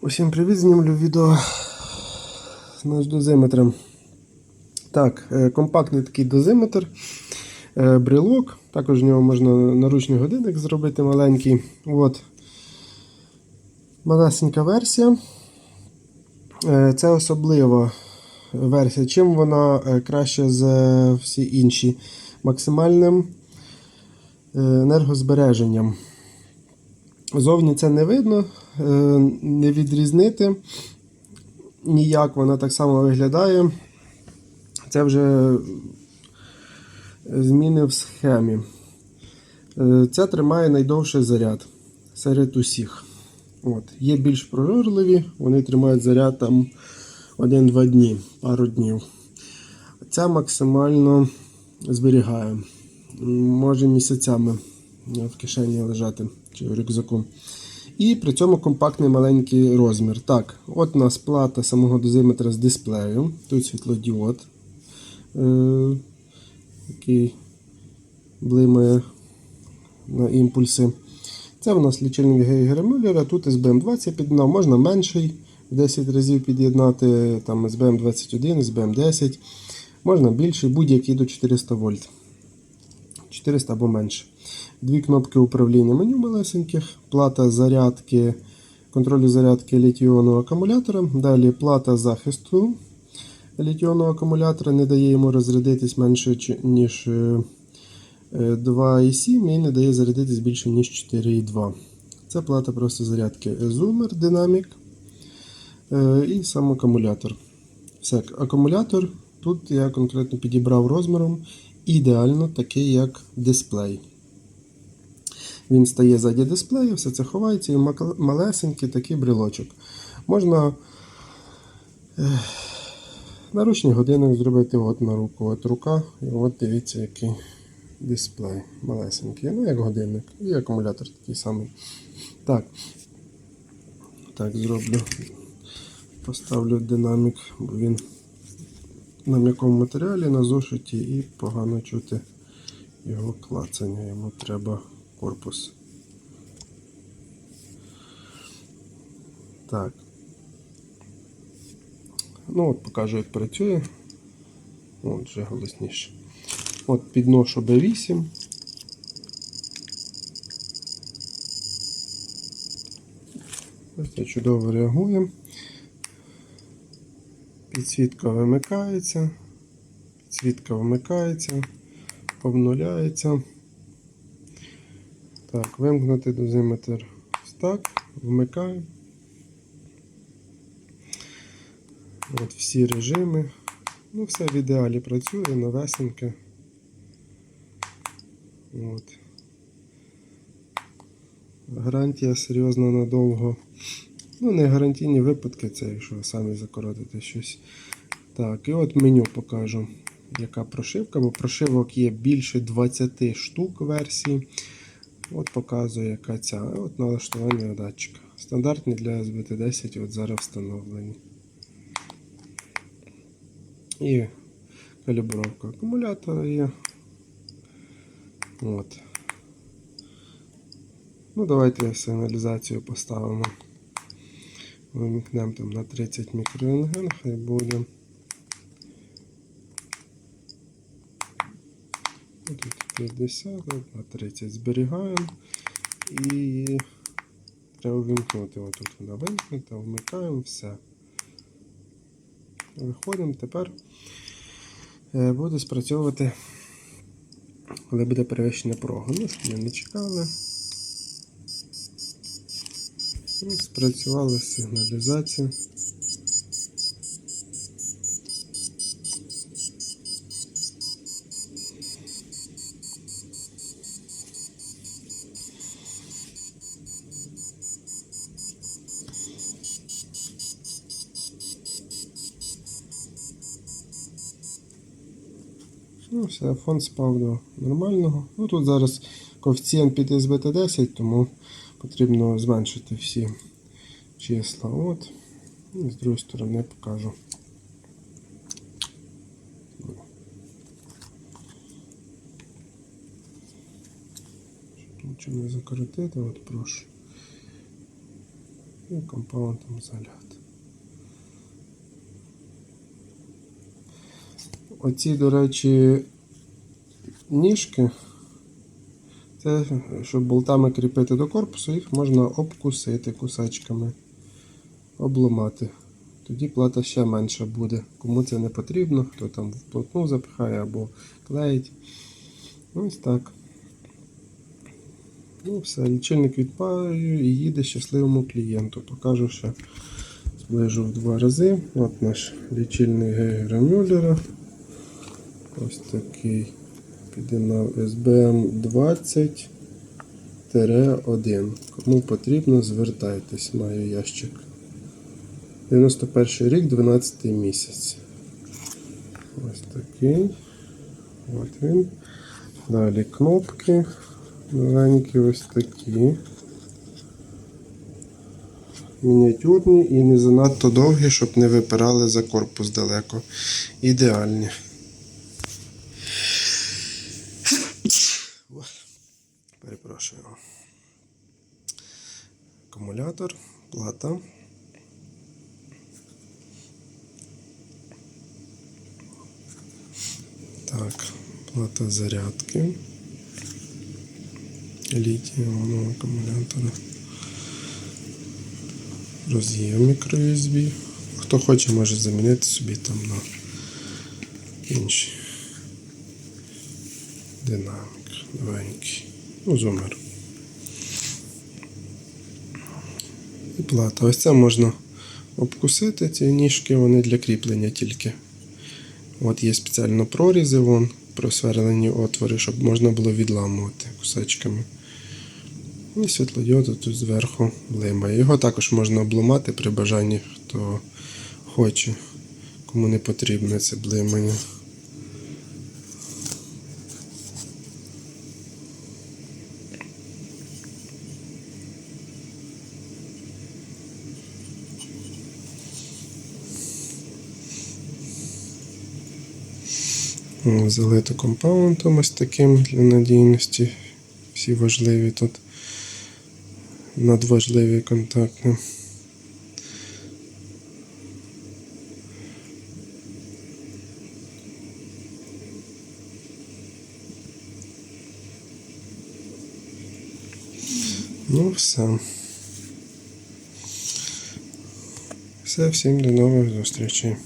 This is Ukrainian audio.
Усім привіт, знімлю відео з наш дозиметром. Так, е, компактний такий дозиметр, е, брелок. Також в нього можна наручний годинник зробити маленький. От. Малесенька версія. Е, Це особлива версія. Чим вона краще за всі інші? Максимальним енергозбереженням. Зовні це не видно, е, не відрізнити ніяк, вона так само виглядає. Це вже зміни в схемі. Це тримає найдовший заряд серед усіх. От. Є більш прожорливі, вони тримають заряд там 1-2 дні, пару днів. Ця максимально зберігає. Може місяцями в кишені лежати рюкзаку. І при цьому компактний маленький розмір. Так, от у нас плата самого дозиметра з дисплею. Тут світлодіод, е, який блимає на імпульси. Це у нас лічильник Гейгера Мюллера, тут SBM20 під'єднав, можна менший в 10 разів під'єднати, там SBM21, SBM10, можна більший, будь-який до 400 вольт. 400 або менше. Дві кнопки управління меню малесеньких, плата зарядки, контролю зарядки літіонного акумулятора. Далі плата захисту літіонного акумулятора не дає йому розрядитись менше, ніж е, е, 2,7 і не дає зарядитись більше, ніж 4,2. Це плата просто зарядки. Зумер, динамік е, і сам акумулятор. Все, акумулятор тут я конкретно підібрав розміром ідеально такий, як дисплей. Він стає ззаді дисплею, все це ховається і малесенький такий брелочок. Можна е, наручний годинник зробити от на руку. От рука, і от дивіться, який дисплей. Малесенький. Ну, як годинник. І акумулятор такий самий. Так. Так, зроблю. Поставлю динамік, бо він на м'якому матеріалі на зошиті і погано чути його клацання. Йому треба корпус. Так. Ну от покажу, як працює. От вже голосніше. От підношу B8. Ось це чудово реагує. Підсвітка вимикається. Підсвітка вмикається, обнуляється. Так, вимкнути дозиметр. Ось так, вмикаю. От всі режими. Ну, все в ідеалі працює, новесеньке. От. Гарантія серйозно надовго. Ну, не гарантійні випадки, це якщо самі закоротите щось. Так, і от меню покажу, яка прошивка, бо прошивок є більше 20 штук версій. От показує, яка ця. От налаштування датчика. Стандартні для SBT10, от зараз встановлені. І калібровка акумулятора є. От. Ну, давайте сигналізацію поставимо. Вимікнемо там на 30 мікрорентген, хай буде. Тут 50, на 30 зберігаємо. І треба вимкнути. Отут вона вимкнута, вмикаємо все. Виходимо тепер. е, Буде спрацьовувати, коли буде перевищення порогу. Ну, щоб ми не чекали. Спрацювала сигналізація. Ну, все, фон спав до нормального. Ну тут зараз коефіцієнт під SBT10, тому потрібно зменшити всі числа. От. І з другої сторони покажу. Щоб нічого не закоротити, от прошу. І компаундом заляти. Оці, до речі, ніжки. Це, щоб болтами кріпити до корпусу, їх можна обкусити кусачками, обламати. Тоді плата ще менша буде. Кому це не потрібно, хто там вплотну запихає або клеїть. Ось так. Ну, все, лічильник відпаює і їде щасливому клієнту. Покажу ще зближу в два рази. От наш лічильник Гейгера Мюллера. Ось такий. Піде на SBM 20 1. Кому потрібно, звертайтесь, маю ящик. 91 рік, 12 місяць. Ось такий. От він. Далі кнопки. Маленькі ось такі. Мініатюрні і не занадто довгі, щоб не випирали за корпус далеко. Ідеальні. Перепрошую. Акумулятор, плата. Так, плата зарядки. Літієвого акумулятора. Роз'єм мікро-USB. Хто хоче, може замінити собі там на інший. Динамік. Новенький. Ну, зумер. І плата. Ось це можна обкусити ці ніжки, вони для кріплення тільки. От є спеціально прорізи, вон, просверлені отвори, щоб можна було відламувати кусачками. І світлодіоду тут зверху блимає. Його також можна обламати при бажанні, хто хоче, кому не потрібне це блимання. Залито компаундом ось таким для надійності. Всі важливі тут надважливі контакти. Ну, все. Все, всім до нових зустрічей.